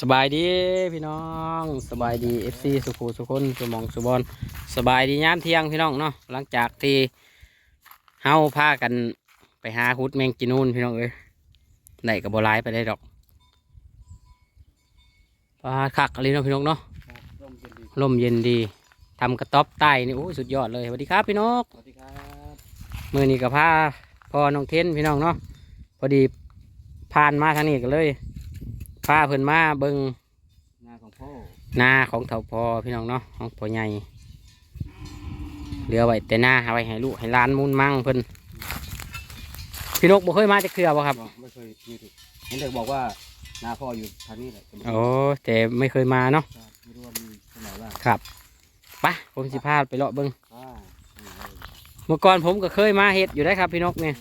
สบายดีพี่น้องสบายดีเอฟซีสุขุสุคนสุหมองสุบอลสบายดียามเที่ยงพี่น้องเนาะหลังจากที่เฮาพากันไปหาคุดแมงจีนูนพี่น้องเอ้ยได้กับบหลายไปได้ดอกปลาคักอะไรเนาะพี่น้องเนาะลมเย็นดีทำกระต๊อบใต้นี่โอ้ยสุดยอดเลยสวัสดีครับพี่น้องสวัสดีครับมือนี้กับพาพ่อน้องเทนพี่น้องเนาะพอดีผ่านมาทางนี้กันเลย พาเพิ่นมาเบิงนาของพ่อนาของเถาพอพี่น้องเนาะของพ่อใหญ่เหลือไว้แต่หน้าเอาไว้ให้ลูกให้หล้านมุนมั่งเพิ่นพี่นกบ่เคยมาจะเคลือบ่ครับไม่เคยมีถูกเห็นเด็กบอกว่านาพ่ออยู่ทางนี้แหละแต่ไม่โอ้แต่ไม่เคยมาเนาะไม่รู้ว่ามีที่ไหนบ้างครับไปะผมสิพาไปเลาะเบิงอ่านี่เลยเมื่อก่อนผมก็เคยมาเฮ็ดอยู่ได้ครับพี่นกเนี่ย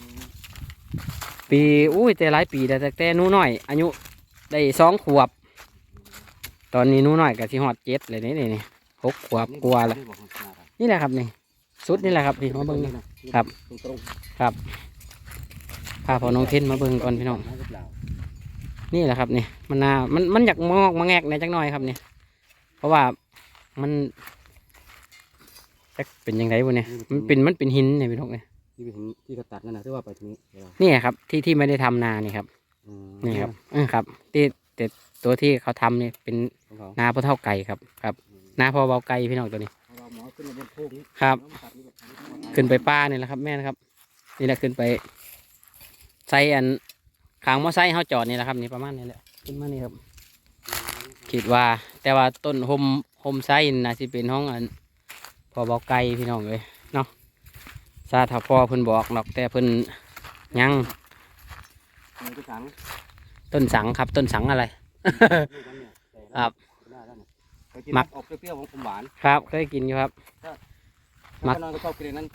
ปีอุ้ยแต่หลายปีแต่แต่หนู้น้อย อายุ ได้สองขวบ ตอนนี้หนู้น้อยก็สิฮอดเจ็ดเลยนี่นี่นี่หกขวบกลัวเลยนี่บอกของนาครับนี่แหละครับนี่สุดนี่แหละครับนี่มาเบิ่งนี่ครับตรงตรงพาพ่อน้องเทนมาเบิ่งก่อนพี่น้องหรือเปล่านี่แหละครับนี่มันนามันมันอยากมองมาแงกในอยจักหน่อยครับนี่เพราะว่ามันจะเป็นยังไงวะเนี่ยมันเป็นมันเป็นหินเนี่ยพี่น้องเนี่ยที่ไปถึงที่เขาตัดนั่นนะที่ว่าไปถึงนี้เดี๋ยวนี่ครับที่ที่ไม่ได้ทำนานี่ครับอืม นี่ครับเออครับที่แต่ตัวที่เขาทำนี่เป็นของเขานาพ่อเท่าไก่ครับครับนาพ่อเบาไก่พี่น้องตัวนี้เอาเราหมอขึ้นมาบนโคกนี้ครับแล้วมาตัดนี่แบบนี้ขึ้นไปป้านี่แหละครับ แม่นะครับ นี่แหละขึ้นไปใส่อันขางมอไซค์เขาจอดนี่แหละครับนี่ประมาณนี้แหละขึ้นมานี่ครับคิดว่า แต่ว่าต้นโฮมโฮมไซน์น่าสิเป็นห้องอันพอเบาไก่พี่น้องเลยเนาะซาถ้าพอเพิ่นบอกหรอกแต่เพิ่นยังมีที่ สังต้นสังครับ ต้นสังอะไรนี่กันเนี่ยแต่ละครับได้แล้วเนี่ยเคยกินมักออกเปรี้ยวๆของผมหวาน ครับเคยกินอยู่ครับมัมักกนอนก็ชอบกินอันนั้น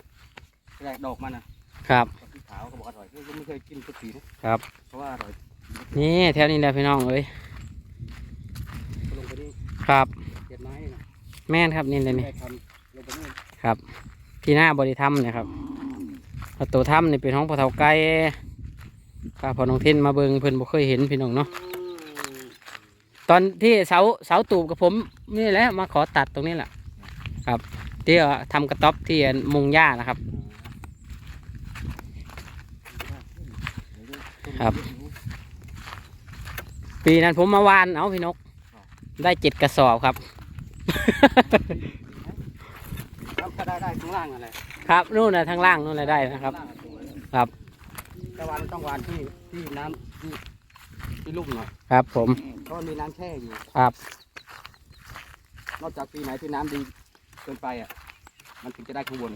แรกดอกมันนะครับกับสีขาวก็บอกอร่อยก็ไม่เคยกินสักทีนะครับ เพราะว่าอร่อย นี่แถวนี้แหละพี่น้องเอ้ยก็ลงไปนี่ครับเก็บไม้นี่นะแม่นครับนี่เลยนี่ได้ทำลงไปนี่ครับ ที่หน้าบริธรรมเนี่ยครับประตูถ้ำนี่เป็นห้องพอเท่าไก่ พาพอน้องเทนมาเบิงเพิ่นบ่เคยเห็นพี่น้องเนาะตอนที่เสาเสาตูบกับผมนี่แหละมาขอตัดตรงนี้แหละครับที่เอาทำกระต๊อบที่มุงหญ้านะครับ ครับ ปีนั้นผมมาวานเอาพี่นก ได้เจ็ดกระสอบครับแล้วก็ได้ได้ข้างล่างอะไรครับนู่นนะทางล่างนู่นนะได้นะครับ ครับ แต่วานต้องวานที่ที่น้ำที่ที่ลุ่มหน่อยครับผมเพราะมีน้ำแช่อยู่ ครับนอกจากปีไหนที่น้ำดีเกินไปอะ มันถึงจะได้ข้างบน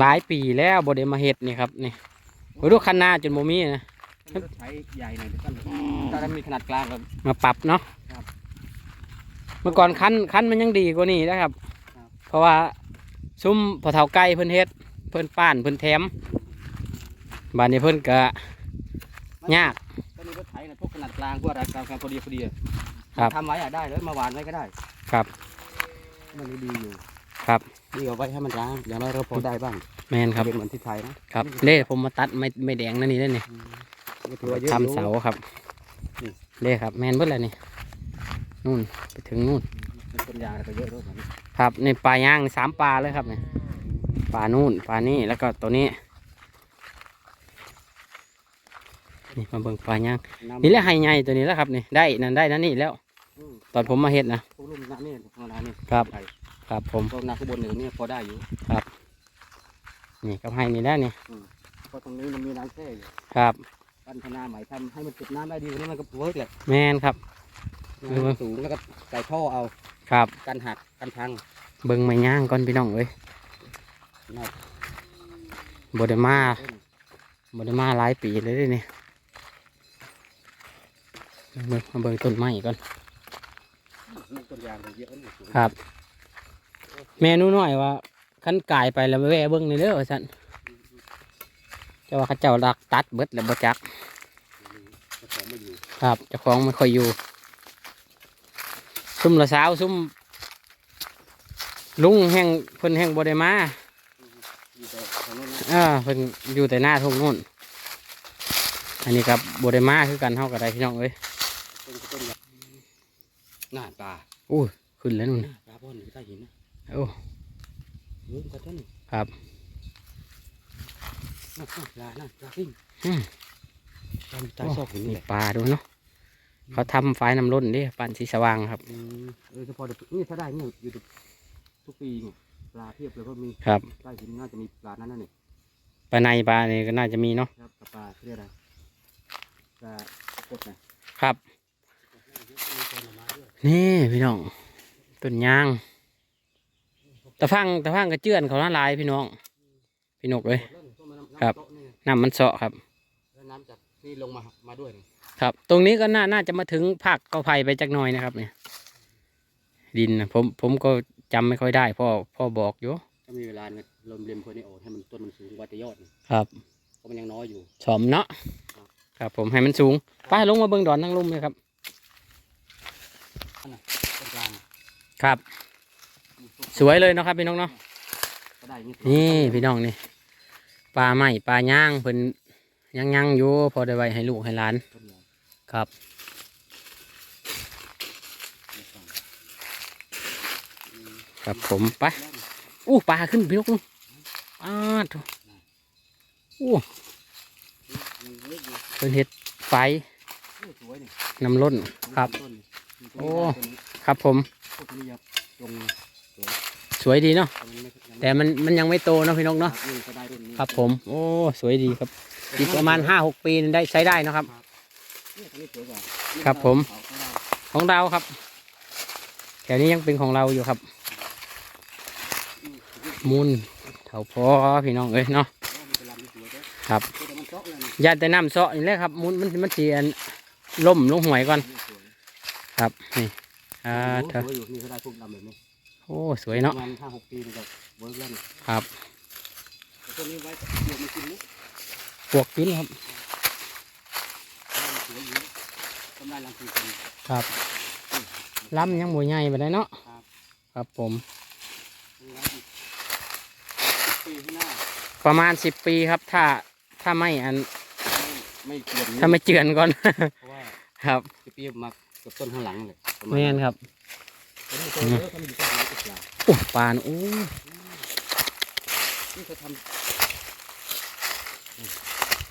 หลายปีแล้วบไดมาเฮ็ดนี่ครับนี่โอ้ยดูคันหน้าจนโมมีนะมันก็ใช้ใหญ่หน่อยเดี๋ยวกันถ้าได้มีขนาดกลางก็ มาปรับเนาะครับเมื่อก่อนคันคันมันยังดีกว่านี้นะครับ ครับ เพราะว่าซุ้มพอเท่าไก่เพิ่นเฮ็ดเพิ่นป้านเพิ่นแถม บ้านนี้เพิ่นก็ยากก็มีรถไถนะพวกขนาดกลางพวกขนาดกลางพอดีพอดีอะครับทำไว้อะได้เลยมาวานไว้ก็ได้ ครับ มันดีอยู่ ครับนี่เอาไว้ให้มันร้างอย่างน้อยเราพอได้บ้างแม่นครับเป็นเหมือนที่ไทยนะครับเล่ผมมาตัดไม่ไม่แดงนั่นนี่นั่นนี่ก็ถือว่าเยอะอยู่ทำเสาครับนี่เล่ครับ แม่นเบิดแล้วนี่นู่นไปถึงนู่นเป็นต้นยางอะไรก็เยอะด้วยเหมือนกันครับในปลาย่างนี่สามปลาเลยครับเนี่ยปลานู่นปลานี่แล้วก็ตัวนี้ นี่มาเบิ่งปลาย่างน้ำนี่แหละไฮใหญ่ตัวนี้แล้วครับนี่ได้นั่นได้นั่นนี่แล้วอืมตอนผมมาเฮ็ดนะพวกลุ่มน้ำนี่ธรรมดานี่ครับไทยครับผมพวกน้ำข้างบนหนึ่งนี่พอได้อยู่นี่กับไฮนี่ได้นี่เพราะตรงนี้มันมีน้ำแช่อยู่ครับพัฒนาใหม่ทำให้มันเก็บน้ำได้ดีกว่านี้มันก็เวิร์กแหละแมนครับเออสูงแล้วก็ใส่ท่อเอาครับกันหักกันพังเบิ่งไม่ย่างก่อนพี่น้องเอ้ยน่าบไดมาบไดมาหลายปีเลยเด้นี่ เบิ่งมาเบิ่งต้นไม้ก่อนต้นยางมันเยอะนี่สูงครับ แม่หนูน้อยว่าขันกายไปแล้วแวะเบิ่งในเด้อว่าซั่นเจ้าว่าเขาเจ้าดักตัดเบิดแล้วบ่จักเจ้าของไม่อยู่ครับเจ้าของไม่ค่อยอยู่ ซุ่มละสาวซุ่มลุงแห่งเพิ่นแห่งบ่ได้มาอยู่แต่ทางโน้นนะเออเพิ่นอยู่แต่หน้าทุ่งนู่นอันนี้ครับบ่ได้มาคือกันเฮาก็ได้พี่น้องเอ้ยต้นต้นยาง น่าปลาโอ้ยขึ้นแล้วนู่นปลาพ่อนอยู่ใต้หินนะโอ้เฮ้ยกระต้นครับน่าปลาน่าปลาปิ้งอืมปลาใต้ซอกหินมีนี่แหละปลาด้วยเนาะเขาทำฝายน้ำล้นดิปั่นสีสว่างครับอืมเออเฉพาะเดี๋ยวนี่ถ้าได้เนี่ยอยู่ทุกทุกปีเนี่ยปลาเพียบเลยเพราะมีครับใต้หินน่าจะมีปลานั้นนั่นนี่ปลาในปลาเนี่ยก็น่าจะมีเนาะครับกับปลาเรียกอะไรปลากดนะครับมีต้นไม้ด้วย นี่พี่น้องต้นยางตะฟังตะฟังกระเจือนเขาละลายพี่น้อง พี่นกเลยกดแล้วนี่ต้นมันน้ำครับโต๊ะนี่น้ำมันเสาะครับแล้วน้ำจากนี่ลงมามาด้วยนี่ครับ ตรงนี้ก็น่าน่าจะมาถึงภาคเกาไผ่ไปจักหน่อยนะครับ เนี่ย ดินนะผมผมก็จำไม่ค่อยได้พ่อพ่อบอกอยู่ถ้ามีเวลาเนี่ยลมเลียมพวกนี้ออกให้มันต้นมันสูงกว่าแต่ยอดนี่ครับเพราะมันยังน้อยอยู่สมเนาะครับผมให้มันสูงไป้าลงมาเบิ่งดอนนั่งลุ่มเลยครับ ต้นกลางครับ สวยเลยเนาะครับพี่น้องเนาะก็ได้อย่างนี่พี่น้องนี่ปลาไหมปลาย่างเพิ่นยังยังอยู่พอได้ไว้ให้ลูกให้หลานต้นใหญ่ครับครับผมไปอู้ปลาขึ้นพี่นกอ้าวโถ่อู้เพิ่นเห็ดไฟสวยนี่น้ำล้นครับ ต้นนี่ โอ้ ครับผม พวกนี้ครับลงสวยดีเนาะแต่แต่มันมันยังไม่โตเนาะพี่นกเนาะ นี่ก็ได้รุ่นนี้ครับผม โอ้ สวยดีครับ อีกประมาณห้าหกปีนี่ได้ใช้ได้เนาะครับนี่ตัวนี้สวยกว่าครับผมเอาข้างล่างของเราครับ แถวนี้ยังเป็นของเราอยู่ครับอืมมูลเถาพอพี่น้องเอ้ยเนาะ โอ้มันเป็นลำที่สวยเด้อครับแต่มันเจาะแล้วนี่ยาแต่น้ำเซาะนี่แหละครับมูลมันมันเสียล่มลงหวยก่อนนี่สวย ครับนี่อ่าโอ้เถอะสวยอยู่นี่ก็ได้ทุกลำแบบนี้โอ้สวยเนาะประมาณห้าหกปีนี่ก็เวิร์กแล้วนี่ครับแต่ตัวนี้ไว้เดี๋ยวมันกินมุกปวกกินครับสวยอยู่ทำได้รังคือคนครับล้ำยังหมวยใหญ่ไปได้เนาะครับครับผมมีไว้อีกปีข้างหน้าประมาณสิบปีครับ ถ้าถ้าไม่อัน ไม่ไม่เกี่ยมถ้าไม่เจือนก่อนเพราะว่าครับสิบปีมา กับต้นข้างหลังเลยประาณแม่นครับตัวนี้ตัวเยอะเขามีอยู่ต้นไม้ติดหลังโอ้ปลาน่ะโอ้นี่เขาท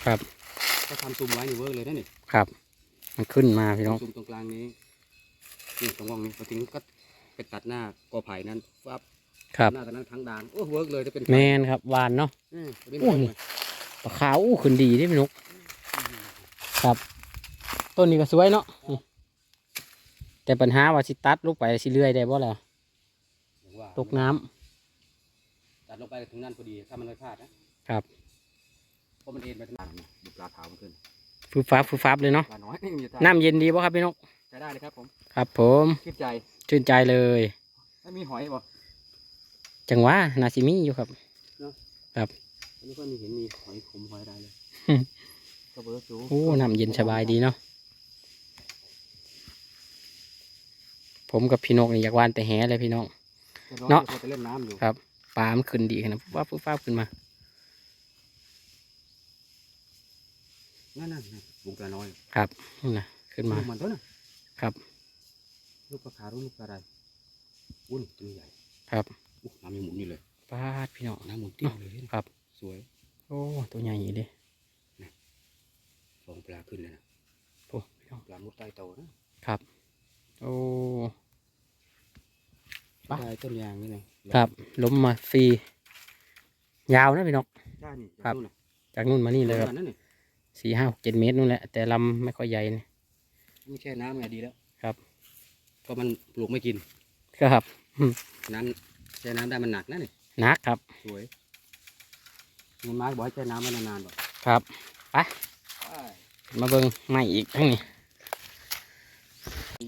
ครับำเขาทำซุมไว้ในเวิร์กเลยนะนี่ครับ มันขึ้นมาพี่น้องซุมตรงกลางนี้นี่ตรงกลางนี้พอถึงก็ไปตัดหน้ากอไผ่นั้นฟับครับ หน้าตอนนั้นทั้งดานโอ้เวิร์กเลยถ้าเป็นแมนครับหวานเนาะ อืมตัวนี้โอ้มันยปลาขาวอู้ขึ้นดีเด้พี่นกครับ ต้นนี้ก็สวยเนาะนี่ แต่ปัญหาว่าสิตัดลูกไปสิเลื่อยได้บ่ล่ะอย่างว่าตกน้ำตัดลงไปถึงนั่นพอดี ถ้ามันไม่พลาดนะครับเพราะมันเอ็นไปทางนั้นดูปลาขาวมันขึ้นฟืบฟ้าบฟืบฟ้าบเลยเนาะปลาน้อยนี่มีแต่น้ำเย็นดีบ่ครับพี่นกใช้ได้เลยครับผมครับ ผมชื่นใจชื่นใจเลย ไม่มีหอยบ่จังหวะนาซิมิอยู่ครับ อันนี้ก็มีเห็นมีหอยขมหอยอะไรเลยอืมก็เบิร์ดจู โอ้น้ำเย็นสบายดีเนาะ ผมกับพี่นกนี่อยากวานแต่แหเลยพี่น้อง เนาะเนาะจะเล่นน้ำอยู่ครับปลามันขึ้นดีขนาดฟืบฟ้าบฟืบฟ้าบขึ้นมานั่นนั่นบุงปลาน้อยนู่นนะขึ้นมาลูกมันตัวน่ะครับ ลูกปลาขาวลูกปลาอะไรอุ้นตัวใหญ่ครับอุ๊ยน้ำยังหมุนอยู่เลยปลาดพี่น้องน้ำหมุนติ้วเลยครับ สวย โอ้ตัวใหญ่อยู่เดิฟองปลาขึ้นเลยนะโอ้พี่น้องปลามุดใต้โตนะโอ้ ไปใต้ต้นยางนี่ไงครับล้มมาฟรียาวนะพี่นกใช่นี่ครับนู่นน่ะจากนู่นมานี่เลยครับนั่นนี่สี่ห้าหกเจ็ดเมตรนู่นแหละแต่ลำไม่ค่อยใหญ่นี่ไม่แช่น้ำไงดีแล้วครับ เพราะมันปลูกไม่กินครับน้ำแช่น้ำได้มันหนักนะนี่หนักครับ สวยมีไม้บอกให้แช่น้ำไว้นานๆบอกครับมาเบิ่งไม่อีกทั้งนี้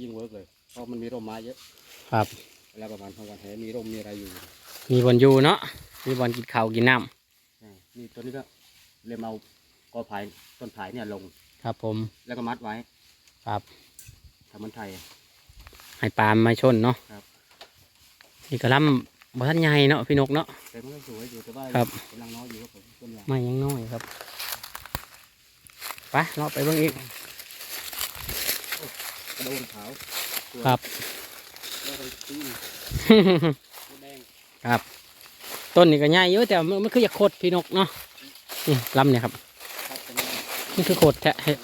ยิ่งเวิร์กเลยเพราะมันมีร่มไม้เยอะครับเว ลาประมาณทางวันแหมีร่มมีอะไรอยู่มีบอลอยู่เนาะมีบอลกินข้าวกินน้ใช่นี่ตัวนี้ก็เรียมเอากอไผ่ต้นไผ่เนี่ยลงำครับผมแล้วก็มัดไว้ครับทำมันไทย ให้ปลามาชนเนาะครับ นี่ก็ลำบ่ทันใหญ่เนาะพี่นกเนาะ แต่มันก็สวยอยู่แต่ว่าครับ กำลังน้อยอยู่ครับผมต้นยางไม่ยังน้อยครับไปเราะไปเบิ่งอีก กระโดนขาวสวยครับ ครับ ต้นนี่ก็ใหญ่เยอะแต่มันมันคืออยากโคตรพี่นกเนาะนี่ลำเนี่ยครับครับเป็นไงนี่คือโคตรแท้เฮ็ด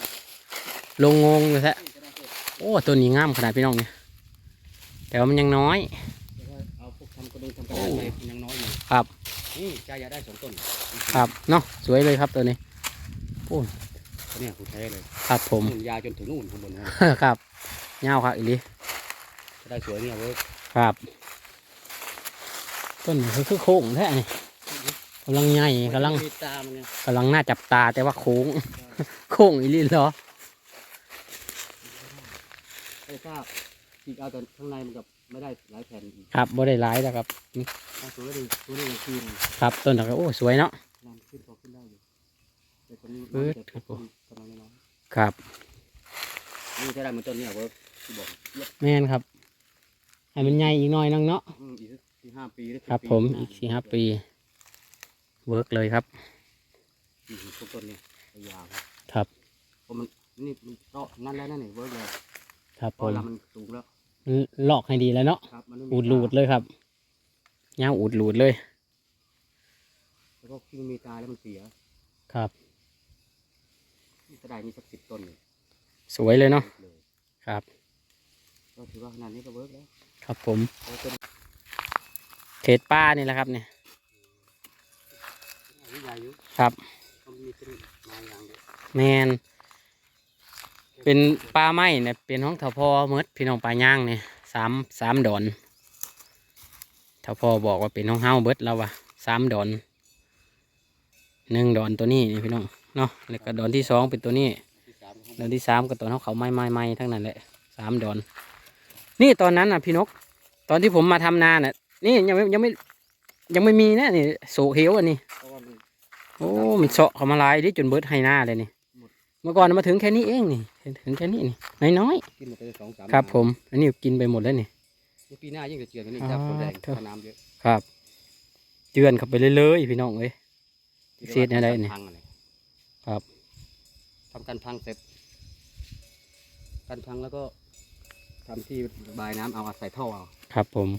ลงงงเลยแท้นี่ก็ได้เสร็จโอ้ต้นนี้งามขนาดพี่น้องเนี่ยแต่ว่ามันยังน้อยเดี๋ยวก็เอาพวกทำกระดงทำกระดาษไปยังน้อยอยู่ครับนี่ใจอยากได้สองต้นครับเนาะสวยเลยครับตัวนี้ตัวเนี่ยคุณแท้เลย ครับผมนู่นยาวจนถึงนู่นข้างบนนู่นครับเงาวครับอีหลีจะ ได้สวยเนี่ยเว้ยครับต้นนี้คือคือโค้งแท้นี่กำลังใหญ่กำลังมีตามันเนี่ยกำลังน่าจับตาแต่ว่าโค้ง โค้งอีหลีเหรอไอ้ทราบอีกเอาแต่ข้างในมันกับไม่ได้หลายแผ่นอีกครับบ่ได้ร้ายแล้วครับเอาตัวนี้ตัวนี้ยังคืนครับต้นนี้ก็โอ้สวยเนาะน้ำขึ้นพอขึ้นได้อยู่แต่ตัวนี้เอิ้น้ำดจะครับผมกำลังน้อยครับๆนี่จะได้เหมือนต้นเนี่ยเว้ยที่บอกเยอะแม่นครับ ให้มันใหญ่อีกหน่อยนึงเนาะอืมอีกสักสี่ห้าปีหอครับสิผมอีกสี่ห้าปี เวิร์กเลยครับอืมพวกต้นเนี่ยยาวครับเพราะมันนี่มันเจาะนั่นแล้วนั่นนี่เวิร์กเลยครับเพผราะมเรามันสูงแล้วมันลอกให้ดีแล้วเนาะครับมันไม่มีอูดหลูดตาเลยครับยาวอูดหลูดเลย แล้วก็ที่มันมีตาแล้วมันเสียครับนี่ก็ได้นี่สักสิบต้นเลยสวยเลยเนาะเลยครับ ก็ถือว่าขนาดนี้ก็เวิร์กแล้ว ครับผมแล้วต้นเขตป้านี่แหละครับเนี่ยนี่ใหญ่อยู่ครับมันมีต้นไม้อย่างเดียวแมนเป็นป้าไม้เนี่ยเป็นห้องเถาพอเมดพี่น้องปลาย่างเนี่ยสามสามดอนเถาพอบอกว่าเป็นห้องเฮาเบิดแล้ววะสามดอนหนึ่งดอนตัวนี้นี่พี่น้องเนาะแล้วก็ดอนที่สองเป็นตัวนี้ที่สามของดอนที่สามก็ตัวเขาเขาไม้ไม้ไม้ทั้งนั้นแหละสามดอน นี่ตอนนั้นน่ะพี่นก ตอนที่ผมมาทำนาน่ะ นี่ยังไม่ยังไม่ ยังไม่มีนะนี่โศกเหวอันนี้เพราะว่ามันโอ้มันเสาะเขามาลายดิจนเบิดให้หน้าเลยนี่หมดเมื่อก่อนมาถึงแค่นี้เองนี่ถึงแค่นี้นี่น้อยกินหมดไปสองสามๆครับน้ำผม อันนี้กินไปหมดแล้วนี่นี่ปีหน้ายิ่งจะเจือนกว่านี่อ๋อจับคนแดงเถอะถ้าน้ำเยอะครับ เจือนเข้าไปเรื่อยๆพี่น้องเอ้ยที่เสียดอะไรเนี่ยพังอะไรครับทำการพังเสร็จการพังแล้วก็ ทำที่ระบายน้ำเอาอาศัยท่อเอาครับผม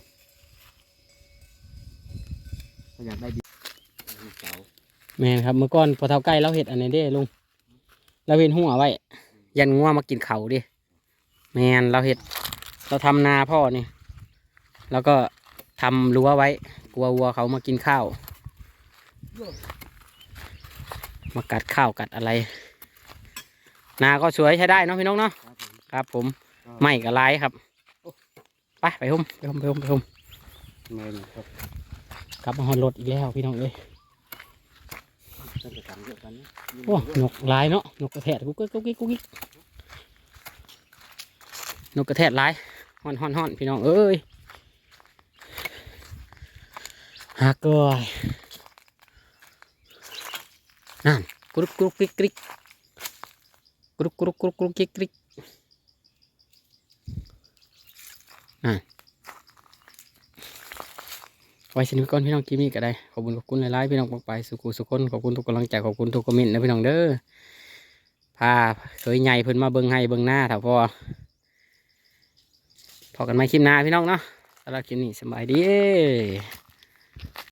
ถ้าอยากได้ดีมีเสาแม่นครับเมื่อก่อนพอเท่าใกล้เราเห็ดอันนี้เด้ลุงเราเห็นหัวไว้ ยันงัวมากินเขาดิแมนเราเห็ด เราทำนาพ่อนี่แล้วก็ทำรั้วไว้ กลัววัวเขามากินข้าว มากัดข้าวกัดอะไร นาก็สวยใช้ได้เนาะพี่น้องเนาะครับผมครับผม ไม่กับลายครับไปไปหุ่มไปหุ่มไปหุ่มไปหุ่มเมนครับกลับมาหอนรถอีกแล้วพี่น้องเอ้ยต้องจะสั่งเยอะกันนะโอ้นกลายเนาะนกกระแทกกุ๊กกิ๊กกุ๊กกิ๊กกุ๊กกิ๊กนกกระแทกลายฮอนฮอนฮอนพี่น้องเอ้ยฮักก้อยนั่นกรุกกรุกกริกกริกกรุกกรุกกรุกกรุกกริก อ่าไว้สนิทก่อนพี่น้องกิมมี่ก็ได้ ขอบคุณขอบคุณหลายๆพี่น้องปองไปสุขุสุขคนขอบคุณทุกกำลังใจขอบคุณทุกคอมเมนต์นะพี่น้องเด้อพาเคยใหญ่เพิ่นมาเบิ้งให้เบิ้งหน้าถ้าพอพอกันไหมคลิปหน้าพี่น้องเนาะสำหรับคลิปนี้สบายดี